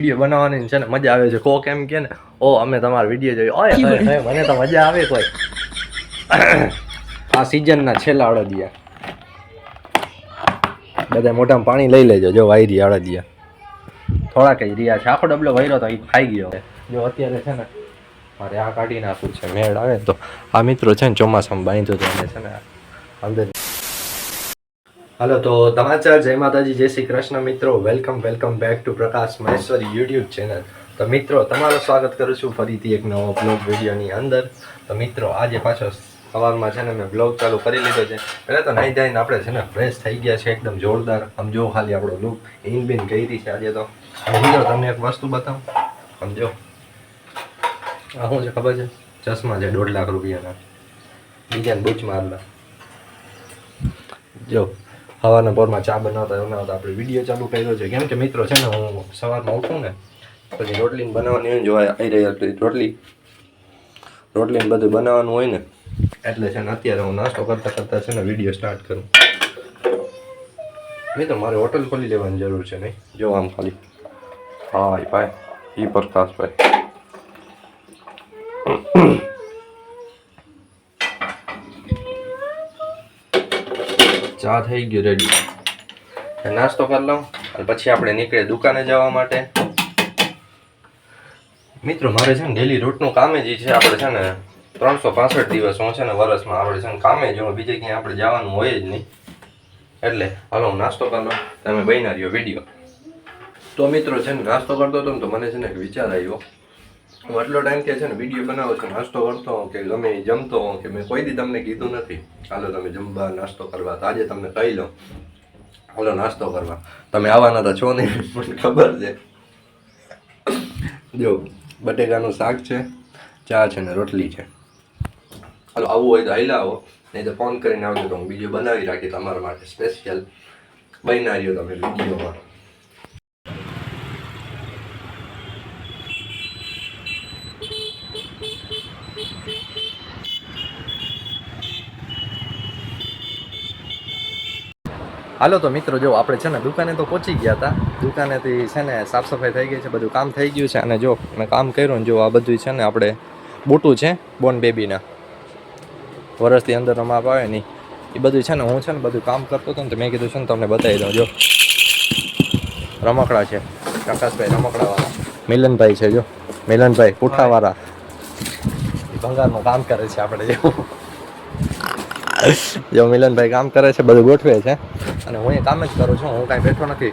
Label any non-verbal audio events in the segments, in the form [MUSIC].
Video બનાવવાની છે ને મજા આવે છે. કોક એમ કે ને ઓ અમે તમારો વીડિયો જોયો ઓય મને તો મજા આવે કોઈ. આ સિઝનના છેલ્લા અડદિયા. બધા મોટામાં પાણી લઈ લેજો. જો વાયરી અડદિયા. થોડા કઈ રહ્યા છે. આખો ડબલો વાયરો તો એ ખાઈ ગયો. જો અત્યારે છે ને મારે આ કાઢી નાખવું છે. મેળ આવે ને તો. આ મિત્રો છે ને ચોમાસામાં બાંધ્યો તો છે ને અંદર હાલો, તો તમાચા, જય માતાજી, જય શ્રી કૃષ્ણ મિત્રો. Welcome welcome back to Prakash Maheshwari YouTube channel તો મિત્રો, તમારું સ્વાગત કરું છું ફરીથી એક નવો બ્લોગ વિડીયોની અંદર. તો મિત્રો, આજે પાછો સવારમાં છે ને મેં બ્લોગ ચાલુ કરી લીધો છે. પહેલાં તો નાઈ ધોઈને આપણે છે ને ફ્રેશ થઈ ગયા છે એકદમ જોરદાર. સમજો ખાલી આપણો લુક ઇન બિન કરી છે આજે તો. સમજો તમને એક વસ્તુ બતાવું. સમજો આ શું છે ખબર છે? ચશ્મા છે, દોઢ લાખ રૂપિયાના. બીજાને બૂચ મારલા જો. સવારના પોરમાં ચા બનાવતા બનાવતા આપણે વીડિયો ચાલુ કર્યો છે. કેમ કે મિત્રો છે ને, હું સવારમાં ઉઠું ને, પછી રોટલીને બનાવવાની હોય જોવા આવી રહી હતી રોટલી, રોટલીને બધું બનાવવાનું હોય ને, એટલે છે ને અત્યારે હું નાસ્તો કરતાં કરતાં છે ને વીડિયો સ્ટાર્ટ કરું. મિત્રો, મારે હોટલ ખોલી લેવાની જરૂર છે નહીં? જો આમ ખાલી. હા એ ભાઈ, ઈ પ્રકાશભાઈ ચા થઈ ગયો રેડી નાસ્તો કરી લઉં. અને પછી આપણે નીકળે દુકાને જવા માટે. મિત્રો, મારે છે ને ડેલી રૂટનું કામે જ છે. આપણે છે ને ત્રણસો પાસઠ દિવસ હું છે ને વર્ષમાં આપણે છે ને કામે જ હું બીજે ક્યાંય આપણે જવાનું હોય જ નહીં. એટલે, હાલો, હું નાસ્તો કરી લઉં. તમે બન્યા રહ્યો વીડિયો. તો મિત્રો, છે ને નાસ્તો કરતો હતો ને તો મને છે ને વિચાર આવ્યો. હું આટલો ટાઈમ કે છે ને વીડિયો બનાવો છું નાસ્તો કરતો હોઉં કે ગમે એ જમતો હોઉં કે મેં કોઈ દી તમને કીધું નથી. હાલો તમે જમવા નાસ્તો કરવા તો આજે તમને કહી લઉં. હાલો નાસ્તો કરવા. તમે આવવાના તો છો નહીં મને ખબર છે. જો, બટેકાનું શાક છે, ચા છે ને રોટલી છે. હાલો આવવું હોય તો હાઈલા આવો. નહીં તો ફોન કરીને આવજો તો હું બીજું બનાવી રાખી તમારા માટે સ્પેશિયલ બનાવ્યો તમે વિડીયોમાં. હાલો તો મિત્રો, જો આપણે છે ને દુકાને તો પહોંચી ગયા હતા. દુકાનેથી છે ને સાફ સફાઈ થઈ ગઈ છે, બધું કામ થઈ ગયું છે અને જો મેં કામ કર્યું ને જો આ બધું છે ને આપણે બોટું છે, બોન બેબીના. વરસથી અંદરનો માપ આવે નહીં. એ બધું છે ને હું છે ને બધું કામ કરતો હતો ને તો મેં કીધું છે ને તમને બતાવી દઉં. જો, રમકડા છે. પ્રકાશભાઈ રમકડાવાળા. મિલનભાઈ છે, જો. મિલનભાઈ પુઠાવાળા. ભંગારનું કામ કરે છે આપણે જેવું [LAUGHS] જો મિલનભાઈ કામ કરે છે, બધું ગોઠવે છે. અને હું એ કામ જ કરું છું, હું કાંઈ બેઠો નથી.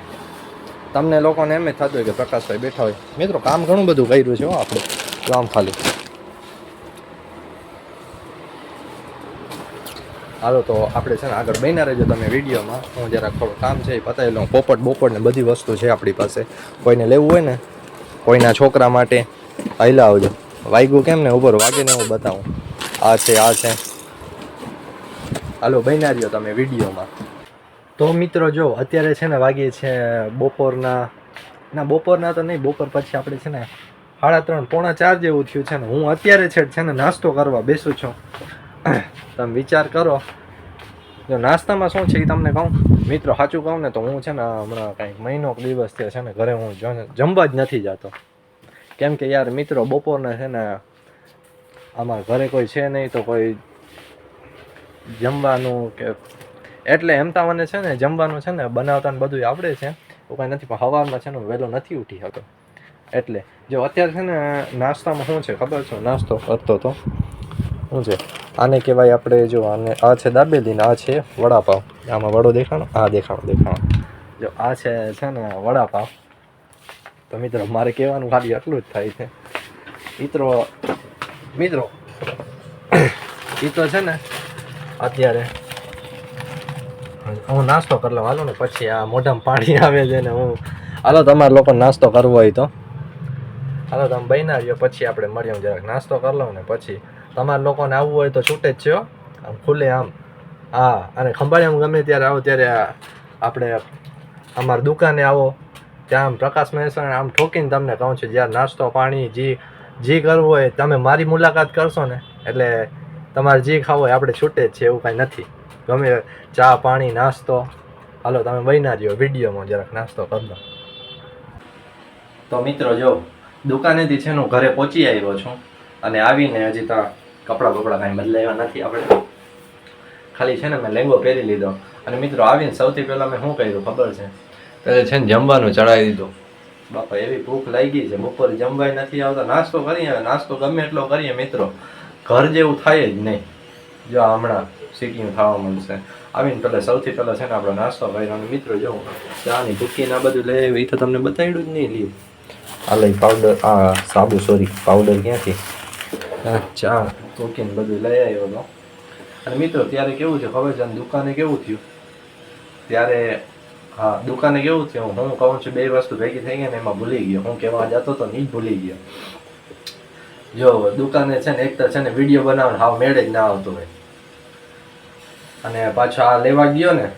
તમને લોકોને એમ જ થતું હોય કે પ્રકાશભાઈ બેઠા હોય. મિત્રો, કામ ઘણું બધું કર્યું છે આપણે. કામ ખાલી. હાલો, તો આપણે છે ને આગળ બન્યા રહેજો તમે વિડીયોમાં. હું જરાક થોડું કામ છે એ પતાવી લઉં. પોપટ બોપટ ને બધી વસ્તુ છે આપણી પાસે. કોઈને લેવું હોય ને, કોઈના છોકરા માટે હાઈલા આવજો. વાગ્યું કેમ ને ઉપર વાગે ને હું બતાવું. આ છે આ છે. હાલો, બન્યા રહ્યો તમે વિડીયોમાં. તો મિત્રો, જો, અત્યારે છે ને વાગીએ છે બપોરના. ના, બપોરના તો નહીં, બપોર પછી આપણે છે ને સાડા ત્રણ, પોણા ચાર જેવું થયું છે ને. હું અત્યારે છે છે ને નાસ્તો કરવા બેસું છું. તમે વિચાર કરો. જો, નાસ્તામાં શું છે એ તમને કહું? મિત્રો, સાચું કહું ને તો હું છે ને હમણાં કાંઈક મહિનો દિવસ થયો છે ને, ઘરે હું જમવા જ નથી જતો. કેમ કે યાર, મિત્રો, બપોરના છે ને, આમાં ઘરે કોઈ છે નહીં, તો કોઈ જમવાનું કે એટલે એમ તો મને છે ને જમવાનું છે ને બનાવતા ને બધું આવડે છે. એવું કાંઈ નથી, પણ હવામાં છે ને વહેલો નથી ઉઠી શકતો. એટલે જો અત્યારે છે ને નાસ્તામાં શું છે ખબર છે? નાસ્તો કરતો તો શું છે? આને કહેવાય આપણે જો આને, આ છે દાબેલી આ છે વડાપાવ. આમાં વડો દેખાણો? આ દેખાણો દેખાણો. જો આ છે છે ને વડાપાવ. તો મિત્રો, મારે કહેવાનું ખાલી એટલું જ થાય છે. મિત્રો મિત્રો એ તો છે ને અત્યારે હું નાસ્તો કરી લઉં હાલો ને પછી આ મોઢામાં પાણી [LAUGHS] આવે છે ને હું હાલો તમારે લોકો નાસ્તો કરવો હોય તો. હાલો તમે બન્યા રહ્યો પછી આપણે મળીએ જરાક નાસ્તો કરી લઉં ને પછી. તમારે લોકોને આવવું હોય તો છૂટે જ છો. આમ ખુલ્લે આમ. હા, અને ખંભાળિયામાં ગમે ત્યારે આવો, ત્યારે આપણે અમારી દુકાને આવો. ત્યાં આમ પ્રકાશ મહેસાણ, આમ ઠોકીને તમને કહું છું, જ્યાં નાસ્તો, પાણી, જે જે કરવું હોય, તમે મારી મુલાકાત કરશો ને, એટલે તમારે જે ખાવો હોય આપણે છૂટે જ છે, એવું કાંઈ નથી. ગમે ચા, પાણી, નાસ્તો. હાલો, તમે બન્યા રહ્યો વિડીયોમાં જરાક નાસ્તો કરી તો મિત્રો, જો, દુકાનેથી છે હું ઘરે પહોંચી આવ્યો છું અને આવીને હજી તો કપડાં બપડા કાંઈ બદલાવ્યા નથી આપણે. ખાલી છે ને મેં લેંગો પહેરી લીધો. અને મિત્રો, આવીને સૌથી પહેલાં મેં શું કર્યું ખબર છે? ત્યારે છે ને જમવાનું ચડાવી દીધું. બાપા, એવી ભૂખ લાગી છે. બપોરે જમવાય નથી આવતા. નાસ્તો કરીએ નાસ્તો ગમે એટલો કરીએ મિત્રો. ઘર જેવું થાય જ નહીં. જો હમણાં સિટિંગ થવા મળશે આવીને પહેલાં સૌથી પહેલાં છે ને આપણો નાસ્તો ભાઈ અને મિત્રો જો ચાની ભૂકી ના બધું લઈ આવી એ તો તમને બતાવ્યું જ નહીં લીધું આ લઈ પાવડર આ સાબુ સોરી પાવડર ક્યાંથી? ચા કોકીને બધું લઈ આવ્યો હતો અને મિત્રો, ત્યારે કેવું છે ખબર છે? અને દુકાને કેવું થયું? ત્યારે, હા, દુકાને કેવું થયું? હું કહું છું, બે વસ્તુ ભેગી થઈ ગઈ ને એમાં ભૂલી ગયો. હું કહેવા જતો તો નહીં ભૂલી ગયો. જો, દુકાને છે ને, એક તો છે ને, વીડિયો બનાવવાનો હાવ મેળે જ ના આવતો હોય. અને પાછો આ લેવા ગયો ને,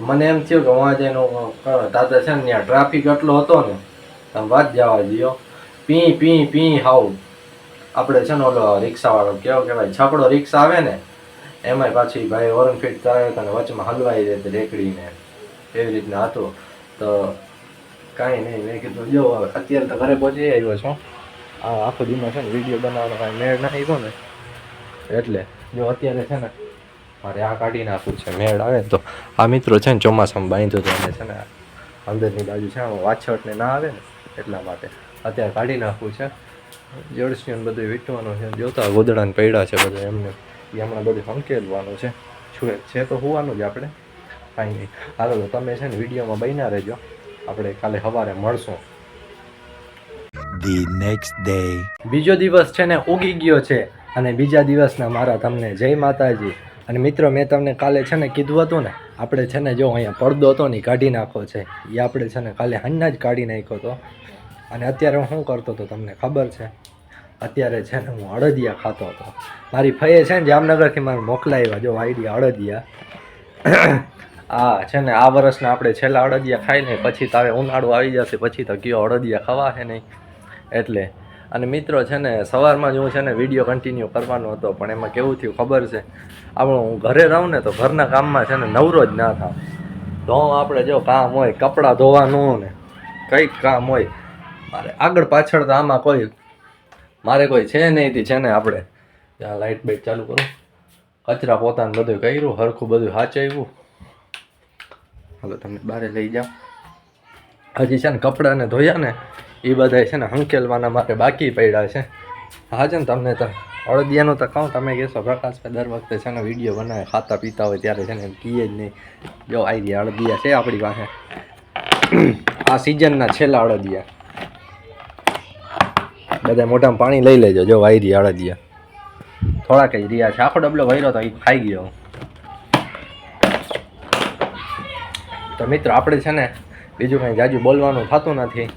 મને એમ થયું કે વાં જઈને હું દાદા છે ને, ત્યાં ટ્રાફિક એટલો હતો ને તમે વાત જવા દો પી પી પી, હાવ. આપણે છે ને ઓલો રિક્ષાવાળો કેવો કહેવાય, છાપડો રિક્ષા આવે ને, એમાંય પાછી ભાઈ ઓરન ફિટ કરાવે અને વચમાં હલવાઈ જાય રેકડીને. એવી રીતના હતું. તો કાંઈ નહીં, મેં કીધું, જો, અત્યારે તો ઘરે પહોંચી આવ્યો છું. આ આખો દિવસ છે ને વીડિયો બનાવવાનો કાંઈ મેળ ના આવ્યો ને. એટલે જો અત્યારે છે ને મારે આ કાઢી નાખવું છે, મેળ આવે ને તો. આ મિત્રો છે ને ચોમાસામાં બાંધ્યો તો અને છે ને અંદરની બાજુ છે, આમાં ના આવે ને એટલા માટે. અત્યારે કાઢી નાખવું છે. જળસીઓ ને બધું વીટવાનું છે. જોતા ગોદડાને પૈડા છે બધું એમને. એ હમણાં બધું સંકેલવાનું છે. છું છે તો હોવાનું જ આપણે. કાંઈ નહીં. હાલો તો તમે છે ને વિડીયોમાં બન્યા રહેજો. આપણે કાલે સવારે મળશું. The નેક્સ્ટ ડે બીજો દિવસ છે ને ઉગી ગયો છે અને બીજા દિવસના મારા તમને જય માતાજી. અને મિત્રો, મેં તમને કાલે છે ને કીધું હતું ને, આપણે છે ને જો અહીંયા પડદો હતો ને કાઢી નાખો છે. એ આપણે છે ને કાલે હંના જ કાઢી નાખ્યો હતો. અને અત્યારે હું શું કરતો હતો તમને ખબર છે? અત્યારે છે ને હું અડદિયા ખાતો હતો. મારી ફઈએ છે ને જામનગરથી મારે મોકલાવ્યા, જો આઈડિયા અડદિયા આ છે ને આ વર્ષના આપણે છેલ્લા અડદિયા ખાઈ ને પછી તારે ઉનાળો આવી જશે, પછી તો કયો અડદિયા ખવા છે નહીં. એટલે. અને મિત્રો છે ને, સવારમાં જ હું છે ને વીડિયો કન્ટિન્યુ કરવાનો હતો, પણ એમાં કેવું થયું ખબર છે? આપણો હું ઘરે રહું ને તો ઘરના કામમાં છે ને નવરો જ ના થાવ. તો આપણે જો કામ હોય, કપડાં ધોવાનું ને કંઈક કામ હોય, મારે આગળ પાછળ તો આમાં કોઈ, મારે કોઈ છે નહીં છે ને આપણે. ત્યાં લાઇટ બાઇટ ચાલુ કરું. કચરા પોતાને બધું કર્યું, હરખું બધું સાચવ્યું. હાલો તમે બારે લઈ જાઓ હજી છે ને કપડાને ધોયા ને, એ બધા છે ને હંકેલવાના માટે બાકી પડ્યા છે. હા છે ને તમને તો અળદિયાનું તો કહું, તમે કહેશો પ્રકાશભાઈ દર વખતે છે ને વીડિયો બનાવે, ખાતા પીતા હોય ત્યારે છે ને એમ કહીએ જ નહીં. જો આવી ગયા અડદિયા છે આપણી પાસે. આ સિઝનના છેલ્લા અડદિયા બધા મોટામાં પાણી લઈ લેજો. જો વાયરી રહ્યા અડદિયા થોડા કઈ રહ્યા છે. આખો ડબલો વૈરો તો એ ખાઈ ગયો. તો મિત્રો, આપણે છે ને બીજું કંઈ જાજુ બોલવાનું થતું નથી.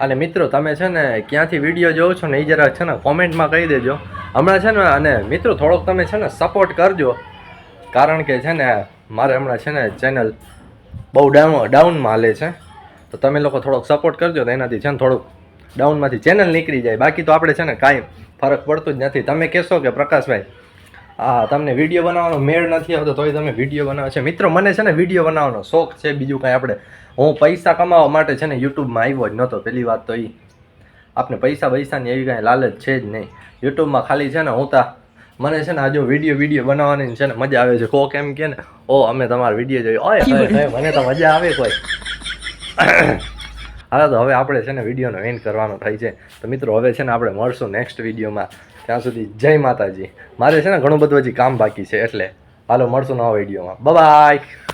અને મિત્રો, તમે છે ને ક્યાંથી વીડિયો જોવો છો ને એ જરાક છે ને કોમેન્ટમાં કહી દેજો. હમણાં છે ને, અને મિત્રો, થોડોક તમે છે ને સપોર્ટ કરજો. કારણ કે છે ને, મારે હમણાં છે ને ચેનલ બહુ ડાઉન ડાઉનમાં હાલે છે. તો તમે લોકો થોડોક સપોર્ટ કરજો તો એનાથી છે ને થોડુંક ડાઉનમાંથી ચેનલ નીકળી જાય. બાકી તો આપણે છે ને કાંઈ ફરક પડતું જ નથી. તમે કહેશો કે પ્રકાશભાઈ હા તમને વીડિયો બનાવવાનો મેળ નથી આવતો, તોય તમે વીડિયો બનાવો. છે, મિત્રો, મને છે ને વીડિયો બનાવવાનો શોખ છે. બીજું કાંઈ આપણે હું પૈસા કમાવા માટે છે ને યુટ્યુબમાં આવ્યો જ નહોતો પહેલી વાત તો એ આપણે પૈસા પૈસાની એવી કાંઈ લાલચ છે જ નહીં. યુટ્યુબમાં ખાલી છે ને હું તા મને છે ને આ જો વીડિયો વીડિયો બનાવવાની છે ને મજા આવે છે. કોક એમ કે ને ઓ અમે તમારો વીડિયો ઓય, ઓય, મને તો મજા આવે કોઈ. [COUGHS] હા તો હવે આપણે છે ને વિડીયોનો એન્ડ કરવાનો થાય છે. તો મિત્રો હવે છે ને આપણે મળશું નેક્સ્ટ વિડીયોમાં. ત્યાં સુધી જય માતાજી. મારે છે ને ઘણું બધું હજી કામ બાકી છે એટલે હાલો મળશું નવા વિડીયોમાં. બાય